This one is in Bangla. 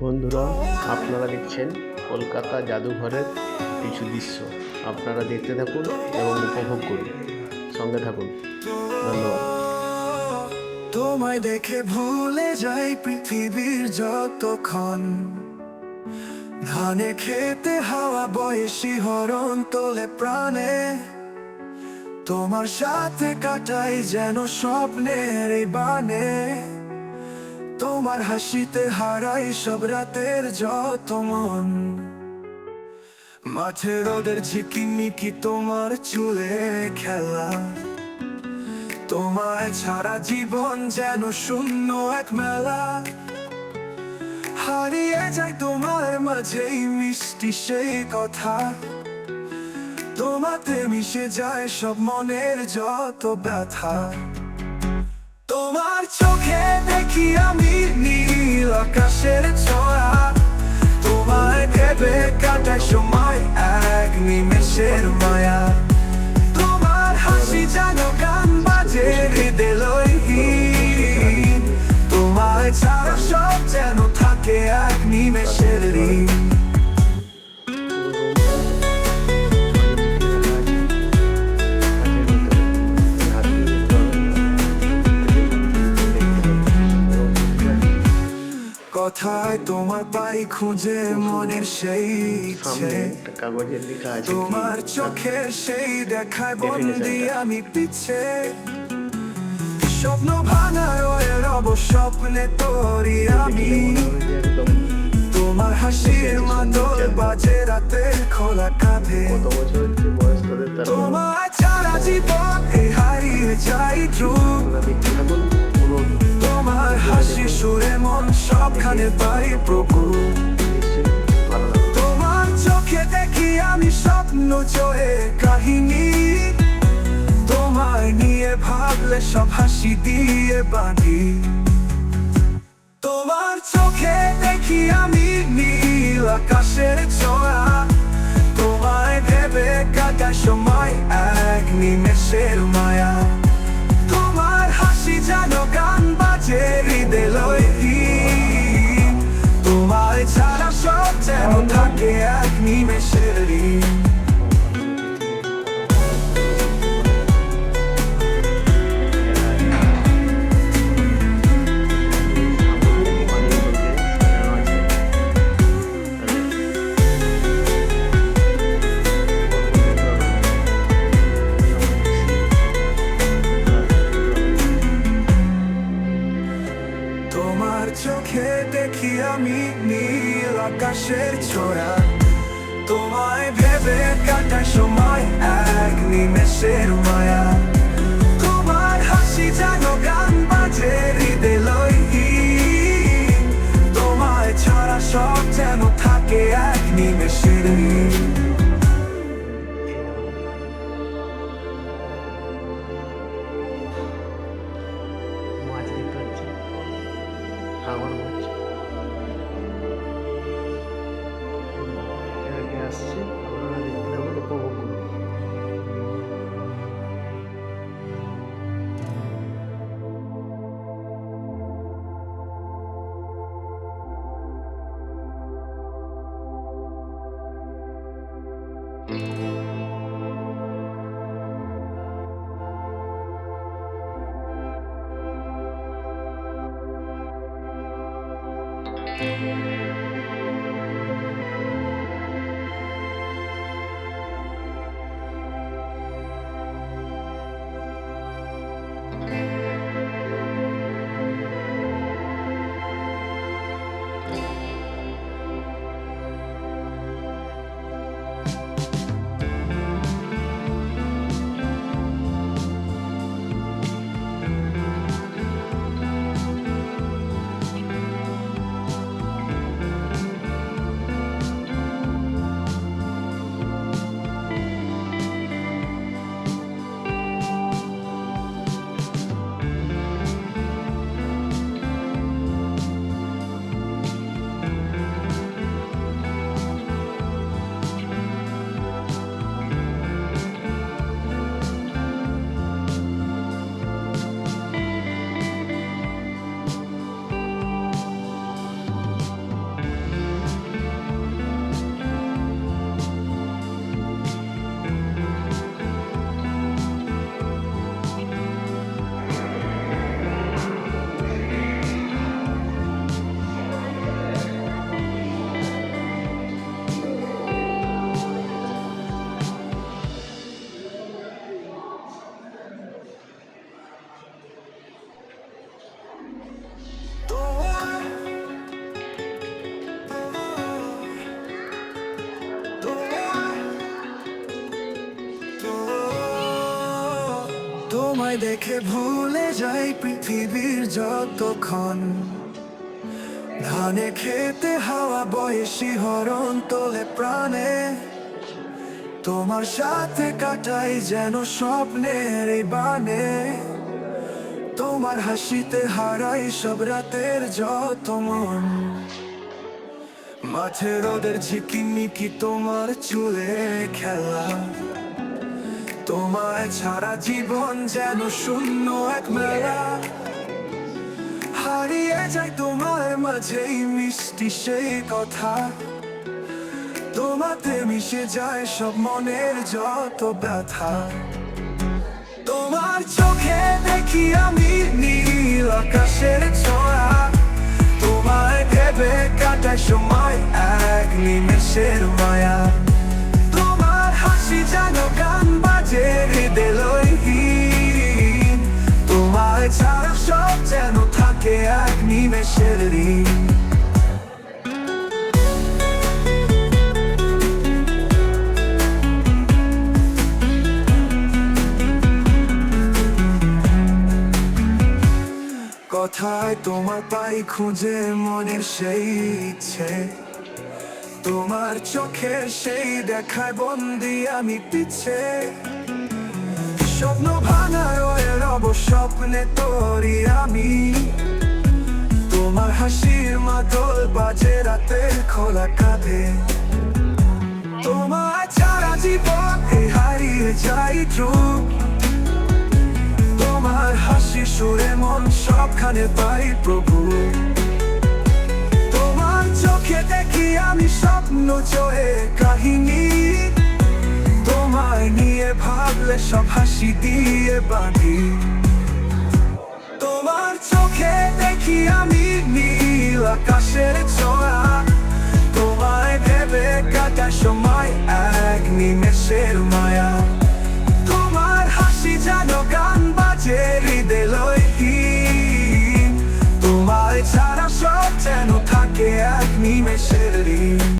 বন্ধুরা, আপনারা দেখছেন কলকাতা জাদুঘরের কিছু দৃশ্য। আপনারা দেখতে থাকুন এবং উপভোগ করুন। সঙ্গে থাকুন। ধন্যবাদ। তোমায় দেখে ভুলে যাই পৃথিবীর যতক্ষণ। ধানে খেতে হাওয়া বয়সী হরণ তোলে প্রাণে। তোমার সাথে কাটাই যেন স্বপ্নের বানে। তোমার হাসিতে হারাই সব রাতের যত মন। মাঠে রোদের ঝিকিমিকি তোমার চুলে খেলা। তোমায় ছাড়া জীবন যেন শূন্য এক মেলা। হারিয়ে যায় তোমার মাঝেই মিষ্টি সেই কথা। তোমাতে মিশে যায় সব মনের যত ব্যথা। তোমার চোখে দেখি আমি নীল আকাশের ছোঁয়া। তোমায় ভেবে কাটায় সময় এক নিমেষের মায়া। তোমার হাসি যেন গান বাজে হৃদয়হীন তোমায় ছাড়া সব যেন থাকে এক নিমেষের কথায় তোমার পাই খুঁজে মনের সেই ইচ্ছে। কাগজের লেখা আছে তোমার? চোখে সেই দেখায় বন্দি আমি পিছে। স্বপ্ন ভাঙায় রব স্বপ্নে তোরি আমি। তোমার হাসির মাদল বাজে রাতের খোলা কাঁধে। তোমার ছাড়া জীবন এই হারিয়ে যাই পুরো তোমার হাসি সুরে সবখানে পাই প্রভু। তোমার চোখে দেখি আমি স্বপ্ন জয়ে কাহিনী। তোমায় নিয়ে ভাবলে সব হাসি দিয়ে বাঁধি। তোমার চোখে দেখি আমি নীল আকাশের ছোঁয়া। তোমায় ভেবে কাটা সময় এক নিমেষের ঋণ তোমার চোখে দেখি আমি নীল আকাশের ছোড়া তোমায় ভেবে কাটায় সময় এক নিমেষের মায়া। তোমার হাসি যেন গান বাজে, হৃদয় তোমায় ছাড়া সব যেন Música দেখে ভুলে যাই পৃথিবীর যতক্ষণ। ধানে খেতে হাওয়া বয়সী হরণ তোলে প্রাণে। তোমার সাথে কাটাই যেন স্বপ্নের বানে। তোমার হাসিতে হারাই সব রাতের যত মন। মাঠে রোদের ঝিকিমিকি তোমার চুলে খেলা। তোমায় ছাড়া জীবন যেন শূন্য এক মেলা। হারিয়ে যায় তোমার মাঝেই মিষ্টি সেই কথা। তোমাতে মিশে যায় সব মনের যত ব্যথা। তোমার চোখে দেখি আমি নীল আকাশের ছোঁয়া। তোমায় ভেবে কাটায় সময় এক নিমেষের মায়া। কথায় তোমার পাই খুঁজে মনের সেই ইচ্ছে। তোমার চোখে সেই দেখায় বন্দি আমি পিছে। স্বপ্ন ভাঙার রব স্বপ্নে তোরি আমি। তোমার হাসির মাদল বাজে রাতে খোলা কাঁধে। তোমার ছাড়া জীবন হারিয়ে যাই হাসি সুরে মন সবখানে পাই প্রভু। তোমার চোখে দেখি আমি স্বপ্ন চয়ে কাহিনী। তোমায় নিয়ে ভাবলে সব হাসি দিয়ে বাঁধি। তোমার চোখে দেখি আমি নীল আকাশের ছোঁয়া। তোমায়